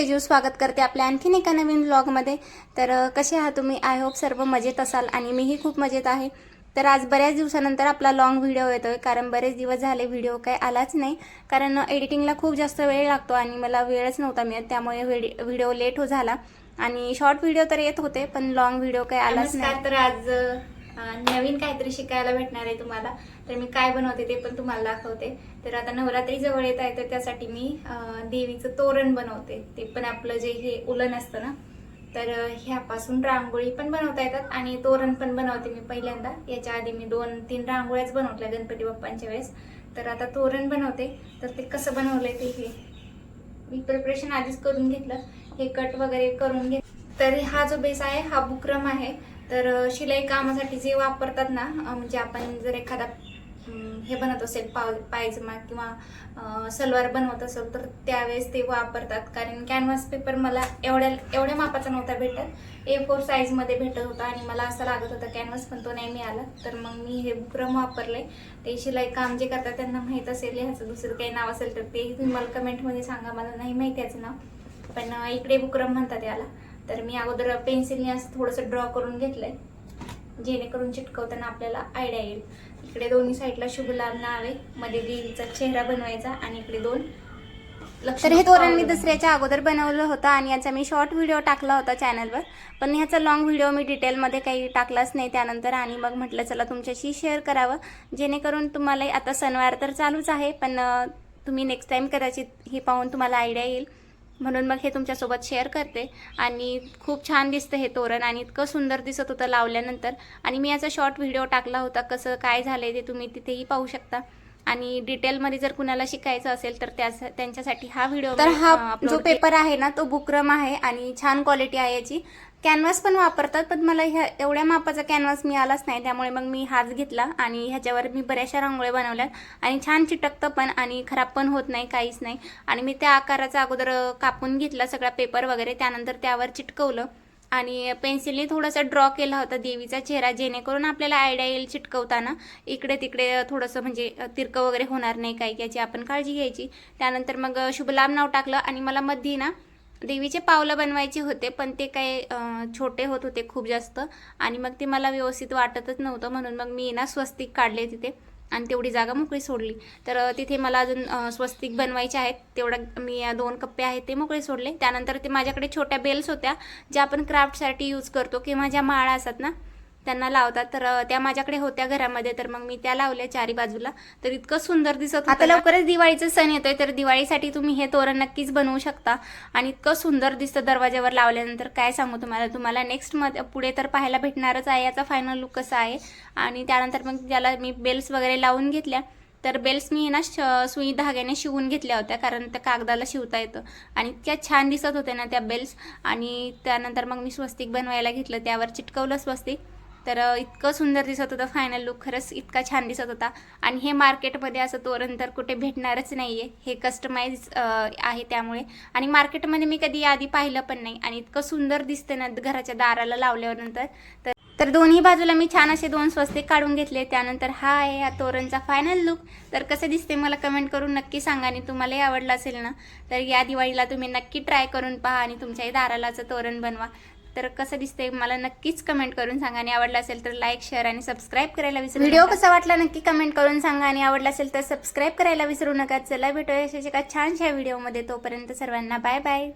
जेजू स्वागत करते आपल्या आणखीन एका नवीन व्लॉगमध्ये तर कसे आहात तुम्ही? आय होप सर्व मजेत असाल आणि मीही खूप मजेत आहे. तर आज बऱ्याच दिवसानंतर आपला लॉंग व्हिडिओ येतोय. कारण बरेच दिवस झाले व्हिडिओ काही आलाच नाही. कारण एडिटिंगला खूप जास्त वेळ लागतो आणि मला वेळच नव्हता मिळत. त्यामुळे व्हिडिओ लेट हो झाला. आणि शॉर्ट व्हिडिओ तर येत होते पण लॉंग व्हिडिओ काही आलाच नाही. तर आज नवीन काहीतरी शिकायला भेटणार आहे तुम्हाला. तर मी काय बनवते ते पण तुम्हाला दाखवते. तर आता नवरात्री जवळ येत आहे तर त्यासाठी मी देवीचं तोरण बनवते. ते पण आपलं जे हे उलन असतं ना तर ह्यापासून रांगोळी पण बनवता येतात आणि तोरण पण बनवते मी पहिल्यांदा. याच्या आधी मी दोन तीन रांगोळ्याच बनवल्या गणपती बाप्पांच्या वेळेस. तर आता तोरण बनवते. तर ते कसं बनवलंय ते हे मी प्रिपरेशन आधीच करून घेतलं. हे कट वगैरे करून घेत तर हा जो बेस आहे हा बुक्रम आहे. तर शिलाई कामासाठी जे वापरतात ना म्हणजे आपण जर एखादा हे बनत असेल पाव पायजमा किंवा सलवार बनवत असेल तर त्यावेळेस ते वापरतात. कारण कॅनव्हास पेपर मला एवढ्या एवढ्या मापाचा नव्हता भेटत. ए फोर साईजमध्ये भेटत होता आणि मला असं लागत होता कॅनव्हास पण तो नाही मिळाला. तर मग मी हे बुकरम वापरले. ते शिलाई काम जे करतात त्यांना माहीत असेल ह्याचं दुसरं काही नाव असेल तर तेही तुम्ही मला कमेंटमध्ये सांगा. मला नाही माहिती याचं नाव. पण इकडे बुकरम म्हणतात याला. तर मी अगोदर पेन्सिलने असं थोडंसं ड्रॉ करून घेतलंय. जेणेकरून चिटकवताना आपल्याला आयडिया येईल. इकडे दोन्ही साईडला शुभ लाभ नाव आहे. मध्ये देवीचा चेहरा बनवायचा आणि इकडे दोन तर हे तोरण मी दसऱ्याच्या अगोदर बनवलं होतं आणि याचा मी शॉर्ट व्हिडिओ टाकला होता चॅनलवर पण ह्याचा लॉंग व्हिडिओ मी डिटेलमध्ये काही टाकलाच नाही त्यानंतर आणि मग म्हटलं चला तुमच्याशी शेअर करावं. जेणेकरून तुम्हाला आता सणवार तर चालूच आहे पण तुम्ही नेक्स्ट टाईम कदाचित हे पाहून तुम्हाला आयडिया येईल. म्हणून मग हे तुमच्यासोबत शेअर करते. आणि खूप छान दिसतं हे तोरण आणि इतकं सुंदर दिसत होतं लावल्यानंतर. आणि मी याचा शॉर्ट व्हिडिओ टाकला होता कसं काय झालं आहे ते तुम्ही तिथेही पाहू शकता. आणि डिटेलमध्ये जर कुणाला शिकायचं असेल तर त्यास त्यांच्यासाठी हा व्हिडिओ तर हा जो पेपर आहे ना तो बुकरम आहे आणि छान क्वालिटी आहे याची. कॅनव्हास पण वापरतात पण मला ह्या एवढ्या मापाचा कॅनव्हास मिळालाच नाही. त्यामुळे मग मी हाच घेतला आणि ह्याच्यावर मी बऱ्याचशा रांगोळ्या बनवल्यात. आणि छान चिटकतं पण आणि खराब पण होत नाही काहीच नाही. आणि मी त्या आकाराचा अगोदर कापून घेतला सगळा पेपर वगैरे. त्यानंतर त्यावर चिटकवलं. आणि पेन्सिलने थोडंसं ड्रॉ केला होता देवीचा चेहरा जेणेकरून आपल्याला आयडिया येईल चिटकवताना. इकडे तिकडे थोडंसं म्हणजे तिरकं वगैरे होणार नाही काही याची आपण काळजी घ्यायची. त्यानंतर मग शुभलाभ नाव टाकलं आणि मला मध्ये ना देवीचे पावलं बनवायचे होते पण ते काही छोटे होत होते खूप जास्त. आणि मग ते मला व्यवस्थित वाटतच नव्हतं म्हणून मग मी ना स्वस्तिक काढले तिथे. आणि तेवढी जागा मोकळी सोडली. तर तिथे मला अजून स्वस्तिक बनवायचे आहेत. तेवढ्या मी दोन कप्पे आहेत ते मोकळे सोडले. त्यानंतर ते माझ्याकडे छोट्या बेल्स होत्या ज्या आपण क्राफ्टसाठी यूज करतो किंवा ज्या माळा असतात ना त्यांना लावतात. तर त्या माझ्याकडे होत्या घरामध्ये. तर मग मी त्या लावल्या चारी बाजूला. तर इतकं सुंदर दिसत आता लवकरच दिवाळीचा सण येतोय. तर दिवाळीसाठी तुम्ही हे तोरण नक्कीच बनवू शकता. आणि इतकं सुंदर दिसतं दरवाज्यावर लावल्यानंतर. काय सांगू तुम्हाला? तुम्हाला नेक्स्टमध्ये पुढे तर पाहायला भेटणारच आहे. याचा फायनल लुक कसा आहे? आणि त्यानंतर मग त्याला मी बेल्स वगैरे लावून घेतल्या. तर बेल्स मी ना सुई धाग्याने शिवून घेतल्या होत्या. कारण त्या कागदाला शिवता येतं. आणि इतक्या छान दिसत होत्या ना त्या बेल्स आणि त्यानंतर मग मी स्वस्तिक बनवायला घेतलं. त्यावर चिटकवलं स्वस्तिक. तर इतकं सुंदर दिसत होतं फायनल लुक खरंच इतका छान दिसत होता. आणि हे मार्केटमध्ये असं तोरण तर कुठे भेटणारच नाही आहे हे कस्टमाइज आहे त्यामुळे. आणि मार्केटमध्ये मी कधी आधी पाहिलं पण नाही. आणि इतकं सुंदर दिसतं ना घराच्या दाराला लावल्यानंतर. तर तर दोन्ही बाजूला मी छान असे दोन स्वस्तिक काढून घेतले. त्यानंतर हा आहे या तोरणचा फायनल लुक तर कसं दिसते मला कमेंट करून नक्की सांगा. आणि तुम्हालाही आवडलं असेल ना तर या दिवाळीला तुम्ही नक्की ट्राय करून पहा. आणि तुमच्याही दारालाचं तोरण बनवा. तर कसं दिसते मला नक्कीच कमेंट करून सांगा. आणि आवडलं असेल तर लाईक शेअर आणि सबस्क्राईब करायला विसरू व्हिडिओ कसा वाटला नक्की कमेंट करून सांगा. आणि आवडला असेल तर सबस्क्राईब करायला विसरू नका. चला भेटूया अशाच एका छानशा व्हिडिओमध्ये तोपर्यंत सर्वांना बाय बाय